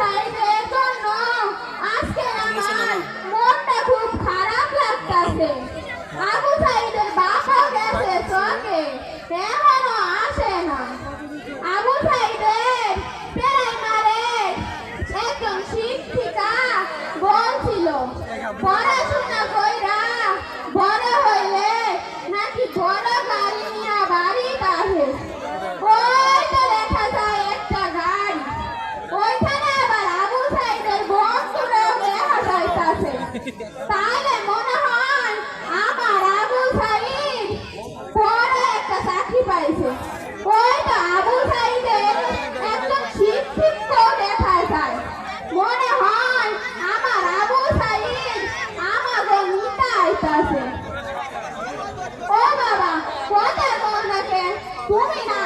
সাইদের জন্য আজকে আমার মনটা খুব খারাপ লাগতাছে। আবু সাইদের বাবা গেছে চকে, এখনও আসে না। আবু সাইদের প্রাইমারে একজন শিক্ষিকা বলছিল, পড়াশোনা কইরা বড় হইলে নাকি বড় গাড়ি নিয়ে বাড়িতে আসে তাহলে মনে হয় আমার আবু সাইদ বড় একটা চাকরি পাইছে। ওই তো আবু সাইদের একজন শিক্ষিত দেখা যায়। মনে হয় আমার আবু সাইদ আমাকে নিতে আইতাছে ও বাবা, কোথায় বলনাকে তুমি না